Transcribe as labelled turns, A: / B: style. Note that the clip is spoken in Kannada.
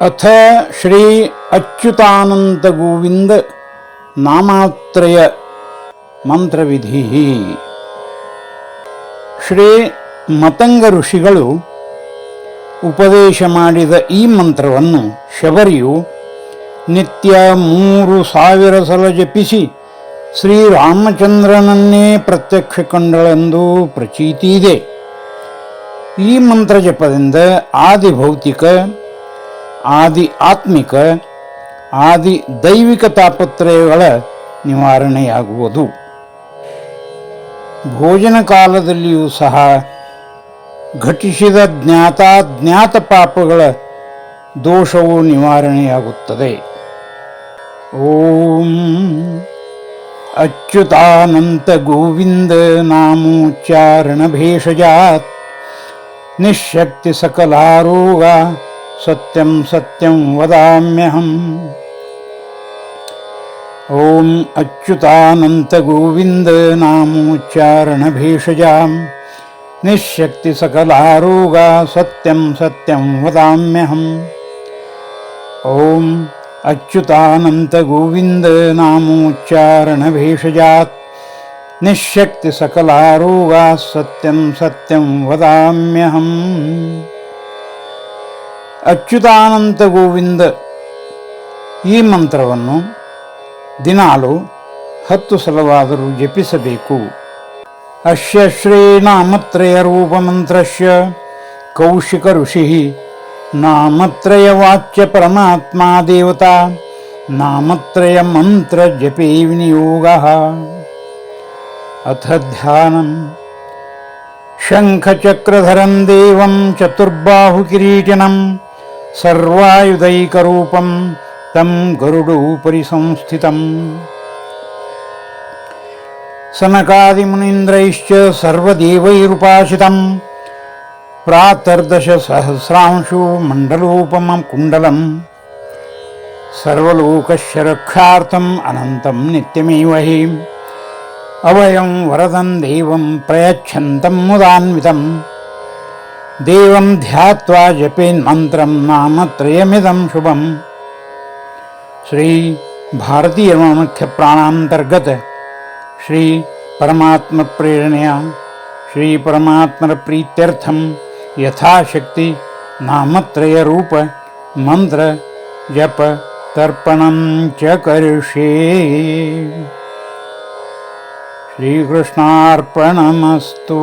A: ಅಥ ಶ್ರೀ ಅಚ್ಯುತಾನಂದ ಗೋವಿಂದ ನಾಮಾತ್ರಯ ಮಂತ್ರವಿಧಿ ಶ್ರೀ ಮತಂಗ ಋಷಿಗಳು ಉಪದೇಶ ಮಾಡಿದ ಈ ಮಂತ್ರವನ್ನು ಶಬರಿಯು ನಿತ್ಯ ಮೂರು ಸಾವಿರ ಸಲ ಜಪಿಸಿ ಶ್ರೀರಾಮಚಂದ್ರನನ್ನೇ ಪ್ರತ್ಯಕ್ಷ ಕಂಡಳೆಂದು ಪ್ರಚೀತಿ ಇದೆ ಈ ಮಂತ್ರ ಜಪದಿಂದ ಆದಿಭೌತಿಕ ಆತ್ಮಿಕ, ಆದಿ ದೈವಿಕ ತಾಪತ್ರಯಗಳ ನಿವಾರಣೆಯಾಗುವುದು. ಭೋಜನ ಕಾಲದಲ್ಲಿಯೂ ಸಹ ಘಟಿಸಿದ ಜ್ಞಾತಾಜ್ಞಾತ ಪಾಪಗಳ ದೋಷವು ನಿವಾರಣೆಯಾಗುತ್ತದೆ. ಓಂ ಅಚ್ಯುತಾನಂತ ಗೋವಿಂದ ನಾಮೋಚ್ಚಾರಣ ಭೇಷಜಾತ್ ನಿಶಕ್ತಿ ಸಕಲಾರೋಗ सत्यं सत्यं वदाम्यहम्। ॐ अच्युतानन्तगोविन्दनामोच्चारणभेषजां निःशक्तिसकलारोगा सत्यं सत्यं वदाम्यहम्। ॐ अच्युतानन्तगोविन्दनामोच्चारणभेषजात्। निःशक्तिसकलारोगाः सत्यं सत्यं वदाम्यहम्। ಅಚ್ಯುತಾನಂತ ಗೋವಿಂದ ಈ ಮಂತ್ರವನ್ನು ದಿನಾಲು ಹತ್ತು ಸಲವಾದರೂ ಜಪಿಸಬೇಕು. ಅಶ್ಯ ಶ್ರೀನಾಮತ್ರಯ ರೂಪಮಂತ್ರಸ್ಯ ಕೌಶಿಕ ಋಷಿ ನಾಮತ್ರಯ ವಾಚ್ಯ ಪರಮಾತ್ಮ ದೇವತಾ ನಾಮತ್ರಯ ಮಂತ್ರ ಜಪೇ ವಿನಿಯೋಗ. ಅಥ ಧ್ಯಾನಂ ಶಂಖಚಕ್ರಧರಂ ದೇವಂ ಚತುರ್ಬಾಹುಕಿರೀಟಿನಂ సర్వాయుధైకరూపం తం గరుడు ఉపరి సంస్థితం. సనకాదిమునీంద్రైశ్చ సర్వదేవైరుపాసితం ప్రాతర్దశ సహస్రాంశు మండలోపమం కుండలం. సర్వలోకశరక్షార్థం అనంతం నిత్యమేవహి అవయం వరదం దేవం ప్రయచ్చంతం ముదాన్వితం. देवं ध्यात्वा जपेन्मन्त्रं नामत्रयमिदं शुभम्। शुभं श्रीभारतीयमुख्यप्राणान्तर्गतश्रीपरमात्मप्रेरणया श्रीपरमात्मप्रीत्यर्थं यथाशक्ति नामत्रयरूप मन्त्र जप तर्पणं च करिष्ये। श्रीकृष्णार्पणमस्तु।